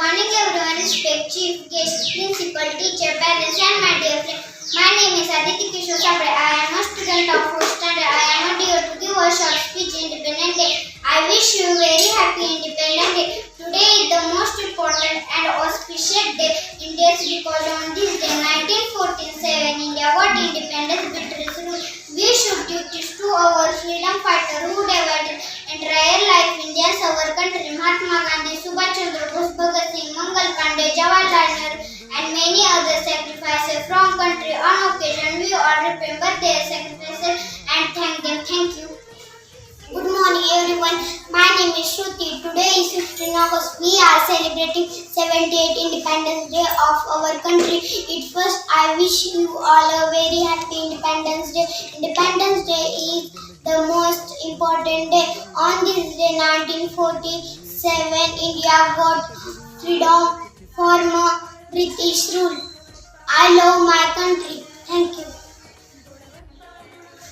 morning everyone, respect chief, guest, principal, teacher, parents and my dear friend. My name is Aditi Kishore. I am a student of fourth standard. I am not here to give a short speech Independent Day. I wish you very happy Independent Day. Today is the most important and auspicious day in days because on this day 1947 India got independence rule. We should duties to our freedom fighter who devoted Jawaharlal Nehru and many other sacrifices from country on occasion. We all remember their sacrifices and thank them. Thank you. Good morning everyone. My name is Shruti. Today is 15 August. We are celebrating 78th Independence Day of our country. It first I wish you all a very happy Independence Day. Independence Day is the most important day. On this day 1947 India got freedom from British rule. I love my country. Thank you.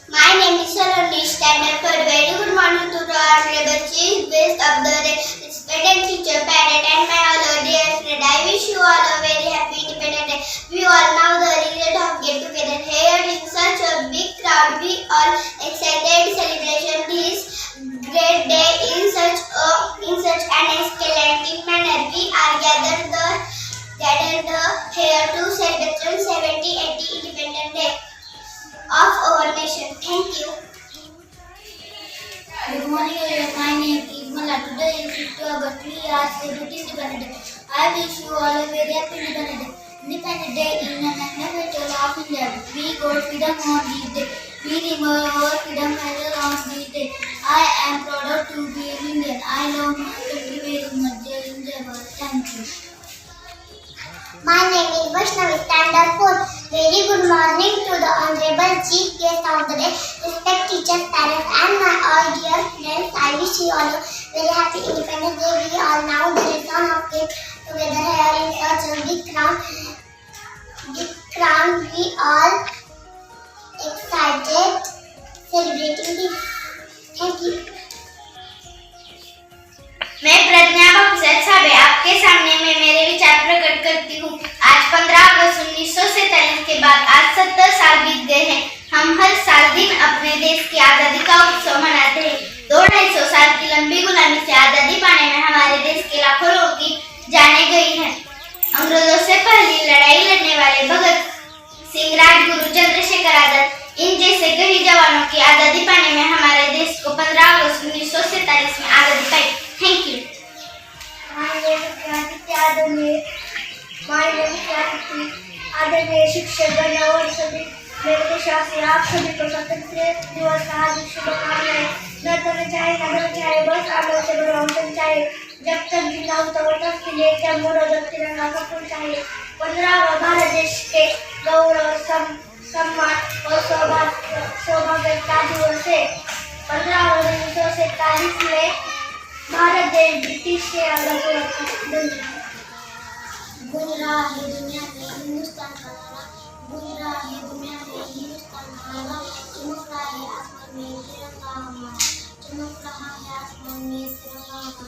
My name is Saloni, standard for very good morning to the honorable chief guest of the respected teacher, parent and my all dear friend. I wish you all a very happy independent day. We all know the result of get together here in such a big crowd. We all celebrate 70 80 Independent Day of our nation. Thank you. Good morning. My name is Mala. Today is 50 August. We are celebrating Independence Day. I wish you all a very happy Independence Day. Independence Day is a national festival of India. We got freedom on this day. We remember our freedom medal on this day. I am proud to be Indian. I love my country very much. My name is Vaishnavi Standard 4. Very good morning to the Honorable Chief Guest of the day, respect teachers, parents and my all dear friends. I wish you all a very happy Independence Day. We all now the return of it together here in such a big crowd. Big crowd. We all excited celebrating this. Thank you. मैं प्रज्ञा बक्सर साबे आपके सामने मैं मेरे विचार प्रकट करती हूँ। आज 15 अगस्त उन्नीस सौ सैतालीस के बाद आज 70 साल बीत गए हैं। हम हर साल दिन अपने देश की आज़ादी का उत्सव मनाते हैं। दो ढाई सौ साल की लंबी गुलामी से आज़ादी पाने में हमारे देश के लाखों लोगों की जाने गई है। अंग्रेज़ों से पहली लड़ाई लड़ने वाले भगत सिंह, राजगुरु चंद्रशेखर आज़ाद, इन जैसे कई जवानों की आज़ादी पाने में हमारे देश को 15 अगस्त उन्नीस सौ सैतालीस में आज़ादी पाई। थैंक यू आदरणीय आदरणीय शिक्षक गण और सभी मेरे देशवासी आप सभी को स्वतंत्र दिवस का हार्दिक शुभकामनाएं न करना न बस आगे से बड़ा होना चाहिए जब तक जिंदा हूं तब तक के लिए क्या मोर जब तिरंगा चाहिए पंद्रहवा भारत देश के गौरव सम, सम्मान और सौभाग्य सौभाग्य का दिवस है पंद्रह उन्नीस सौ सैतालीस में भारत देश ब्रिटिश से अलग हुआ था धन्यवाद गुजरा है दुनिया में हिंदुस्तान का तारा गुजरा है दुनिया में हिंदुस्तान का नारा चमक रहा है आसमान में तिरंगा हमारा चमक रहा है आसमान में तिरंगा हमारा।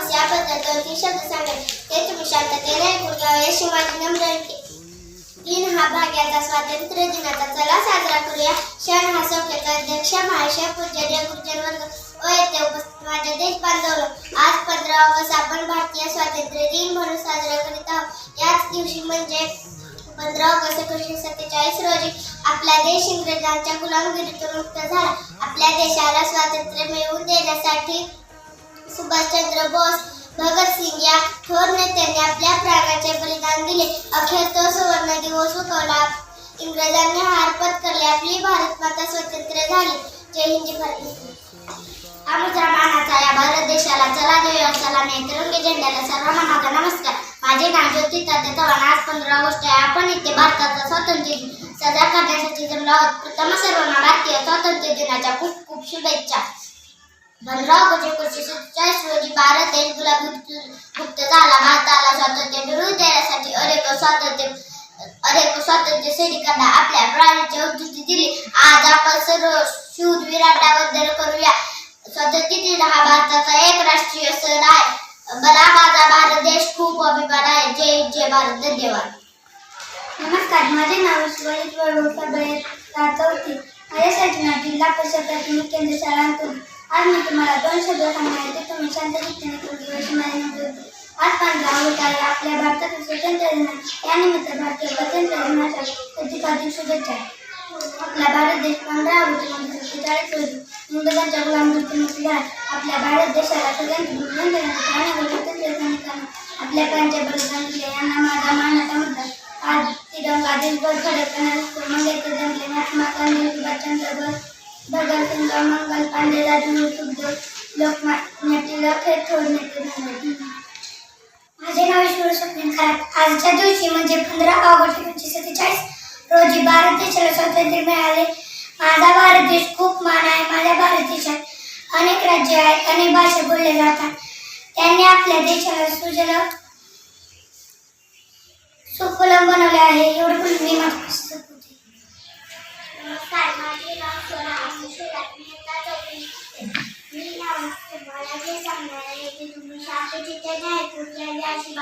ऑगस्ट दोन तीन शब्द सांगेन ते तुम्ही शांततेने ऐकून घ्यावे अशी माझी नम्र दिन हा भाग्याचा स्वातंत्र्य दिनाचा चला साजरा करूया क्षण हा सभ्यता अध्यक्ष महाशय पूज्य गुरुजन वर्ग व येथे उपस्थित माझ्या देश बांधव आज पंधरा ऑगस्ट आपण भारतीय स्वातंत्र्य दिन म्हणून साजरा करीत आहोत याच दिवशी म्हणजे पंधरा ऑगस्ट एकोणीसशे सत्तेचाळीस रोजी आपला देश इंग्रजांच्या गुलामगिरीतून मुक्त झाला आपल्या देशाला स्वातंत्र्य मिळवून देण्यासाठी सुभाषचंद्र बोस भगतसिंग या थोर नेत्यांनी आपल्या प्राणाचे बलिदान दिले. अखेर तो सुवर्ण दिवस झुकवला इंग्रजांनी हार पत्करले आपली भारत माता स्वतंत्र झाली. जय हिंद जय भारत मानाचा या भारत देशाला चला देऊया सलामी तिरंगी झेंड्याला सर्व मनाचा नमस्कार. माझे नाव ज्योती तात्या चव्हाण. आज पंधरा ऑगस्ट आहे. आपण इथे भारताचा स्वातंत्र्य दिन साजरा करण्यासाठी जमलो आहोत प्रथम सर्वांना भारतीय स्वातंत्र्य दिनाच्या खूप खूप शुभेच्छा. भरराव ऑगस्ट एकोणीसशे सत्तेचाळीस रोजी भारत देश गुलाबी मुक्त झाला भारताला स्वातंत्र्य मिळवून देण्यासाठी अनेक स्वातंत्र्य अनेक स्वातंत्र्य सैनिकांना आपल्या प्राणाची आहुती दिली. आज आपण सर्व शूरवीरांना वंदन करूया. स्वातंत्र्य दिन हा भारताचा एक राष्ट्रीय सण आहे. मला माझा भारत देश खूप अभिमान आहे. जय जय भारत. धन्यवाद. नमस्कार माझे नाव सुवरित वडोदकर बळे चौथी माझ्यासाठी जिल्हा परिषद प्राथमिक केंद्र शाळांतून आज मी तुम्हाला दोन शब्द सांगणार ते तुम्ही शांत चित्ताने पूर्ण अशी माझी आज पंधरा ऑगस्ट आहे. आपल्या भारतातील स्वतंत्र दिन यानिमित्त भारतीय स्वतंत्र दिनाच्या अधिक अधिक शुभेच्छा आपला भारत देश पंधरा ऑगस्ट एकोणीसशे सत्तेचाळीस रोजी इंग्रजांच्या गुलामगिरीतून मुक्ती आपल्या भारत देशाला सगळ्यांची मिळवून देण्यासाठी आणि स्वतंत्र सैनिकांना आपल्या प्रांचे बलिदान दिले यांना माझा मानाचा मुद्दा आज तिरंगा देशभर खडक दिसतो मंगेशकर जमले. महात्मा गांधी सुभाषचंद्र बोस भगतसिंग मंगल पांडे राजू सुखदेव लोकमान्य टिळक हे थोर नेते झाले माझे नाव ईश्वर स्वप्न खरात. आजच्या दिवशी म्हणजे पंधरा ऑगस्ट एकोणीसशे सत्तेचाळीस रोजी भारत देशाला स्वातंत्र्य मिळाले. माझा भारत देश खूप मान आहे. माझ्या भारत देशात अनेक राज्य आहेत अनेक भाषा बोलल्या जातात. त्यांनी आपल्या देशाला सुजल सुफलम बनवले आहे. एवढं मी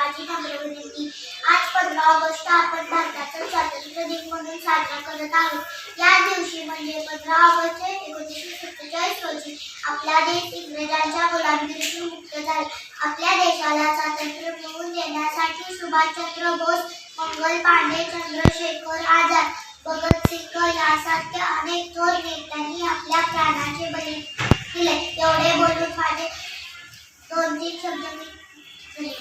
घ्यावे अशी माझी विनंती आज पंधरा ऑगस्ट आपण भारताचा स्वातंत्र्य दिन म्हणून साजरा करत आहोत. या दिवशी म्हणजे पंधरा ऑगस्ट एकोणीसशे सत्तेचाळीस रोजी आपला देश इंग्रजांच्या गुलामगिरीतून मुक्त झाला. आपल्या देशाला स्वातंत्र्य मिळवून देण्यासाठी सुभाषचंद्र बोस मंगल पांडे चंद्रशेखर आझाद भगतसिंग यासारख्या अनेक थोर नेत्यांनी आपल्या प्राणाचे बळी दिले एवढे बोलून माझे दोन तीन शब्द मी